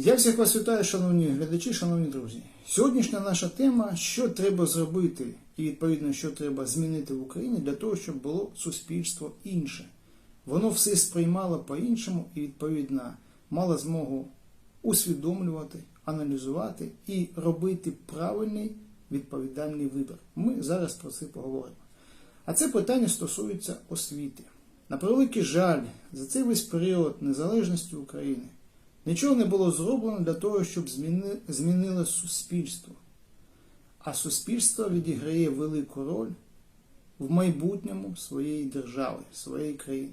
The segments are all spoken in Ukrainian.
Я всіх вас вітаю, шановні глядачі, шановні друзі. Сьогоднішня наша тема, що треба зробити, і відповідно, що треба змінити в Україні для того, щоб було суспільство інше. Воно все сприймало по-іншому і, відповідно, мало змогу усвідомлювати, аналізувати і робити правильний відповідальний вибір. Ми зараз про це поговоримо. А це питання стосується освіти. На превеликий жаль, за цей весь період незалежності України нічого не було зроблено для того, щоб зміни, змінило суспільство. А суспільство відіграє велику роль в майбутньому своєї держави, своєї країни.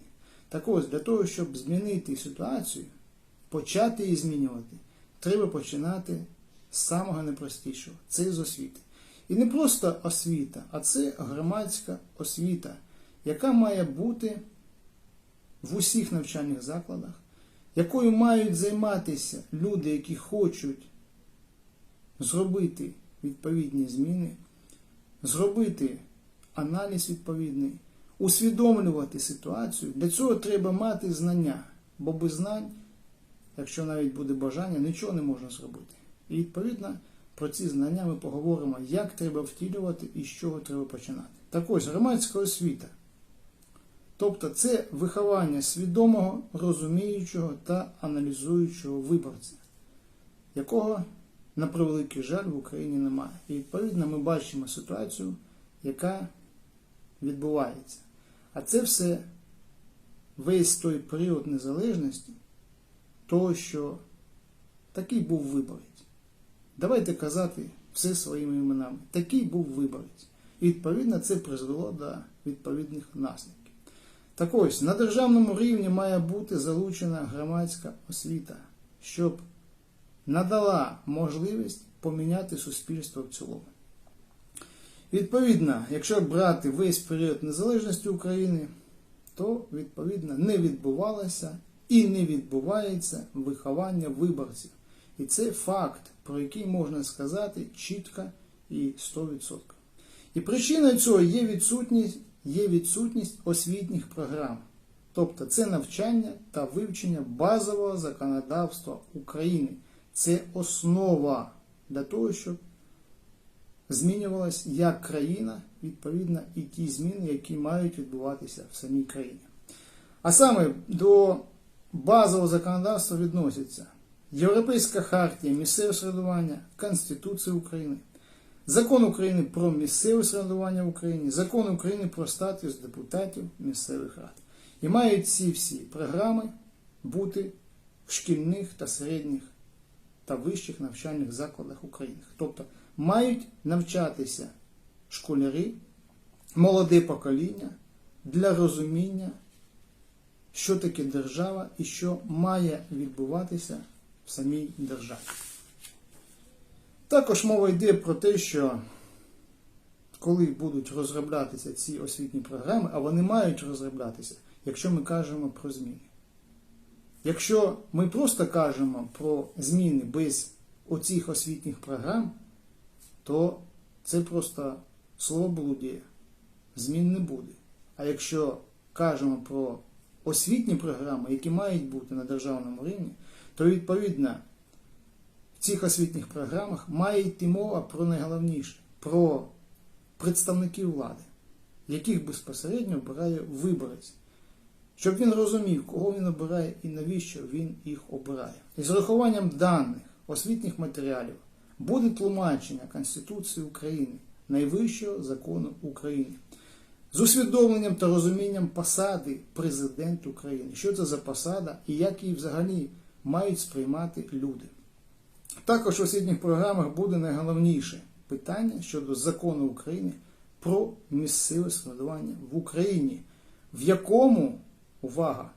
Так ось, для того, щоб змінити ситуацію, почати її змінювати, треба починати з самого найпростішого це з освіти. І не просто освіта, а це громадська освіта, яка має бути в усіх навчальних закладах, якою мають займатися люди, які хочуть зробити відповідні зміни, зробити аналіз відповідний, усвідомлювати ситуацію. Для цього треба мати знання, бо без знань, якщо навіть буде бажання, нічого не можна зробити. І відповідно про ці знання ми поговоримо, як треба втілювати і з чого треба починати. Так ось громадська освіта. Тобто це виховання свідомого, розуміючого та аналізуючого виборця, якого, на превеликий жаль, в Україні немає. І відповідно ми бачимо ситуацію, яка відбувається. А це все весь той період незалежності, того, що такий був виборець. Давайте казати все своїми іменами. Такий був виборець. І відповідно це призвело до відповідних наслідків. Так ось, на державному рівні має бути залучена громадська освіта, щоб надала можливість поміняти суспільство в цілому. Відповідно, якщо брати весь період незалежності України, то відповідно не відбувалося і не відбувається виховання виборців. І це факт, про який можна сказати чітко і 100%. І причиною цього є відсутність є відсутність освітніх програм, тобто це навчання та вивчення базового законодавства України. Це основа для того, щоб змінювалася як країна, відповідно, і ті зміни, які мають відбуватися в самій країні. А саме до базового законодавства відносяться Європейська хартія місцевого середування, Конституція України. Закон України про місцеве самоврядування в Україні, закон України про статус депутатів місцевих рад. І мають ці всі програми бути в шкільних та середніх та вищих навчальних закладах України. Тобто мають навчатися школярі, молоде покоління для розуміння, що таке держава і що має відбуватися в самій державі. Також мова йде про те, що коли будуть розроблятися ці освітні програми, а вони мають розроблятися, якщо ми кажемо про зміни. Якщо ми просто кажемо про зміни без оцих освітніх програм, то це просто слово блудіє. Змін не буде. А якщо кажемо про освітні програми, які мають бути на державному рівні, то відповідно цих освітніх програмах має йти мова про найголовніше, про представників влади, яких безпосередньо обирає виборець, щоб він розумів, кого він обирає і навіщо він їх обирає. І з урахуванням даних освітніх матеріалів буде тлумачення Конституції України, найвищого закону України. З усвідомленням та розумінням посади президента України, що це за посада і як її взагалі мають сприймати люди. Також в освітніх програмах буде найголовніше питання щодо закону України про місцеве самоврядування в Україні, в якому, увага,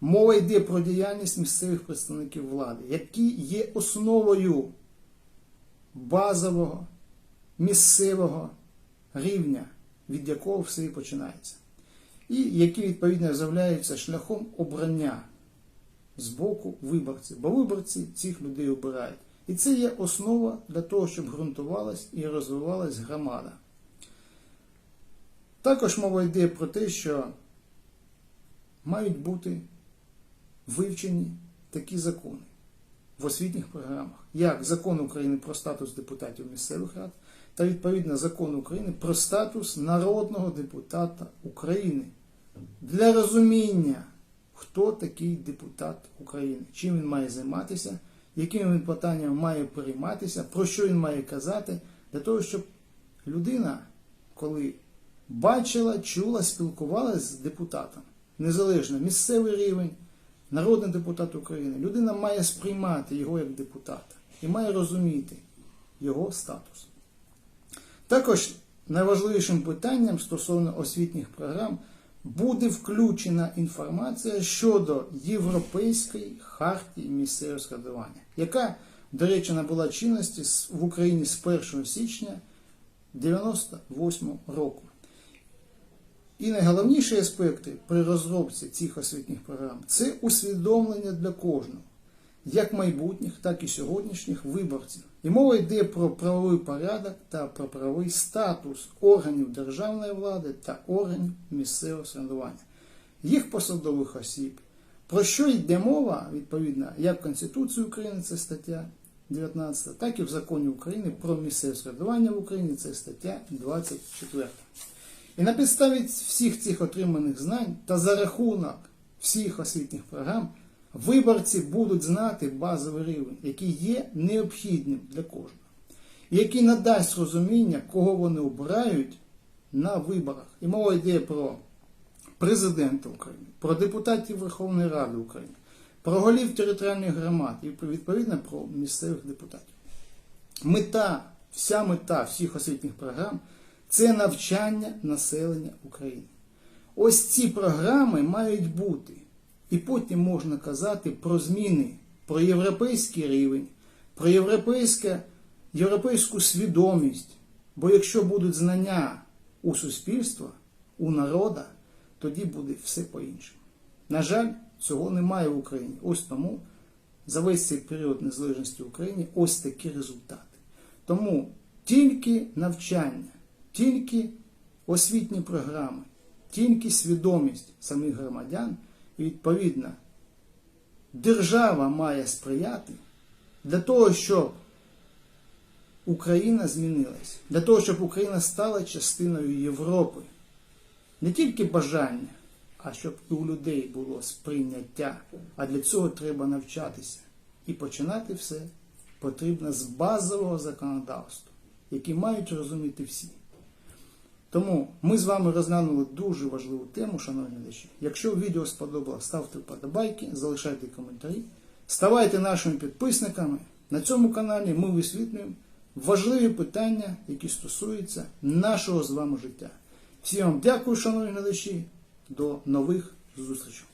мова йде про діяльність місцевих представників влади, які є основою базового місцевого рівня, від якого все і починається, і які відповідно з'являються шляхом обрання з боку виборців, бо виборці цих людей обирають. І це є основа для того, щоб ґрунтувалась і розвивалась громада. Також мова йде про те, що мають бути вивчені такі закони, в освітніх програмах, як закон України про статус депутатів місцевих рад та відповідно закон України про статус народного депутата України. Для розуміння, хто такий депутат України, чим він має займатися, яким він питанням має перейматися, про що він має казати, для того, щоб людина, коли бачила, чула, спілкувалася з депутатом, незалежно місцевий рівень, народний депутат України, людина має сприймати його як депутата і має розуміти його статус. Також найважливішим питанням стосовно освітніх програм буде включена інформація щодо Європейської хартії місцевого складування, яка, до речі, набула чинності в Україні з 1 січня 1998 року. І найголовніші аспекти при розробці цих освітніх програм це усвідомлення для кожного, як майбутніх, так і сьогоднішніх виборців. І мова йде про правовий порядок та про правовий статус органів державної влади та органів місцевого самоврядування, їх посадових осіб. Про що йде мова, відповідно, як в Конституції України, це стаття 19, так і в законі України про місцеве самоврядування в Україні, це стаття 24. І на підставі всіх цих отриманих знань та за рахунок всіх освітніх програм виборці будуть знати базовий рівень, який є необхідним для кожного, і який надасть розуміння, кого вони обирають на виборах. І мова йде про президента України, про депутатів Верховної Ради України, про голів територіальних громад і відповідно про місцевих депутатів. Мета, вся мета всіх освітніх програм це навчання населення України. Ось ці програми мають бути. І потім можна казати про зміни, про європейський рівень, про європейське, європейську свідомість. Бо якщо будуть знання у суспільства, у народа, тоді буде все по-іншому. На жаль, цього немає в Україні. Ось тому за весь цей період незалежності України ось такі результати. Тому тільки навчання, тільки освітні програми, тільки свідомість самих громадян і відповідно держава має сприяти для того, щоб Україна змінилась, для того, щоб Україна стала частиною Європи. Не тільки бажання, а щоб і у людей було сприйняття. А для цього треба навчатися. І починати все потрібно з базового законодавства, яке мають розуміти всі. Тому ми з вами розглянули дуже важливу тему, шановні глядачі. Якщо відео сподобалось, ставте вподобайки, залишайте коментарі, ставайте нашими підписниками. На цьому каналі ми висвітлюємо важливі питання, які стосуються нашого з вами життя. Всім вам дякую, шановні глядачі. До нових зустрічей.